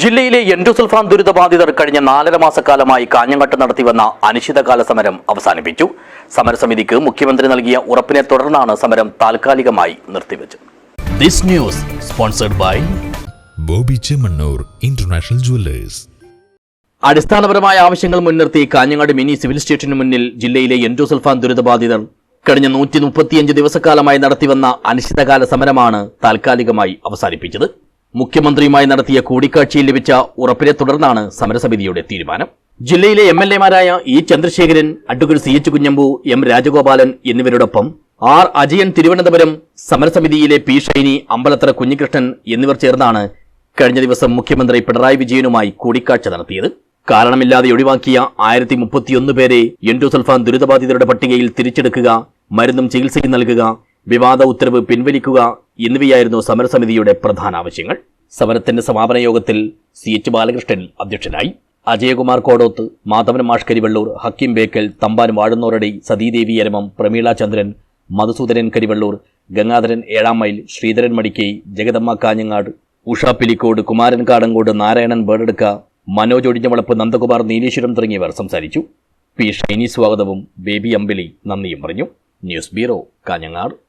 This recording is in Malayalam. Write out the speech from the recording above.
ജില്ലയിലെ എൻഡോസൾഫാൻ ദുരിതബാധിതർ കഴിഞ്ഞ നാലര മാസക്കാലമായി കാഞ്ഞങ്ങട്ട് നടത്തിവന്ന അനിശ്ചിതകാല സമരം അവസാനിപ്പിച്ചു. സമരസമിതിക്ക് മുഖ്യമന്ത്രി നൽകിയ ഉറപ്പിനെ തുടർന്നാണ് സമരം താൽക്കാലികമായി നിർത്തിവെച്ചത്. This news sponsored by Bobby Chemmanur international jewellers. അടിസ്ഥാനപരമായ ആവശ്യങ്ങൾ മുൻനിർത്തി കാഞ്ഞങ്ങാട് മിനി സിവിൽ സ്റ്റേഷന് മുന്നിൽ ജില്ലയിലെ എൻഡോസൾഫാൻ ദുരിതബാധിതർ കഴിഞ്ഞ നൂറ്റി മുപ്പത്തിയഞ്ച് ദിവസക്കാലമായി നടത്തിവന്ന അനിശ്ചിതകാല സമരമാണ് താൽക്കാലികമായി അവസാനിപ്പിച്ചത്. മുഖ്യമന്ത്രിയുമായി നടത്തിയ കൂടിക്കാഴ്ചയിൽ ലഭിച്ച ഉറപ്പിനെ തുടർന്നാണ് സമരസമിതിയുടെ തീരുമാനം. ജില്ലയിലെ M L എമാരായ E Chandrasekharan advocate C H Kunhambu M Rajagopalan എന്നിവരോടൊപ്പം ആർ അജയൻ തിരുവനന്തപുരം സമരസമിതിയിലെ പി ഷൈനി അമ്പലത്തറ കുഞ്ഞികൃഷ്ണൻ എന്നിവർ ചേർന്നാണ് കഴിഞ്ഞ ദിവസം മുഖ്യമന്ത്രി പിണറായി വിജയനുമായി കൂടിക്കാഴ്ച നടത്തിയത്. കാരണമില്ലാതെ ഒഴിവാക്കിയ ആയിരത്തി മുപ്പത്തിയൊന്ന് പേരെ എൻഡോസൾഫാൻ ദുരിതബാധിതരുടെ പട്ടികയിൽ തിരിച്ചെടുക്കുക മരുന്നും ചികിത്സയും നൽകുക വിവാദ ഉത്തരവ് പിൻവലിക്കുക എന്നിവയായിരുന്നു സമരസമിതിയുടെ പ്രധാന ആവശ്യങ്ങൾ. സമരത്തിന്റെ സമാപന യോഗത്തിൽ സി എച്ച് ബാലകൃഷ്ണൻ അധ്യക്ഷനായി. അജയകുമാർ കോടോത്ത് മാധവൻ മാഷ്കരി കരിവള്ളൂർ ഹക്കിം ബേക്കൽ തമ്പാൻ വാഴുന്നോരടി സതീദേവി അരമം പ്രമീള ചന്ദ്രൻ മധുസൂദനൻ കരിവള്ളൂർ ഗംഗാധരൻ ഏഴാം മൈൽ ശ്രീധരൻ മടിക്കൈ ജഗദമ്മ കാഞ്ഞങ്ങാട് ഉഷ പിലിക്കോട് കുമാരൻ കാടങ്കോട് നാരായണൻ ബേർഡെടുക്ക മനോജ് ഒടിഞ്ഞവളപ്പ് നന്ദകുമാർ നീലേശ്വരം തുടങ്ങിയവർ സംസാരിച്ചു. പി. ഷൈനി സ്വാഗതവും ബേബി അമ്പിളി നന്ദിയും പറഞ്ഞു. News bureau Kanhangad.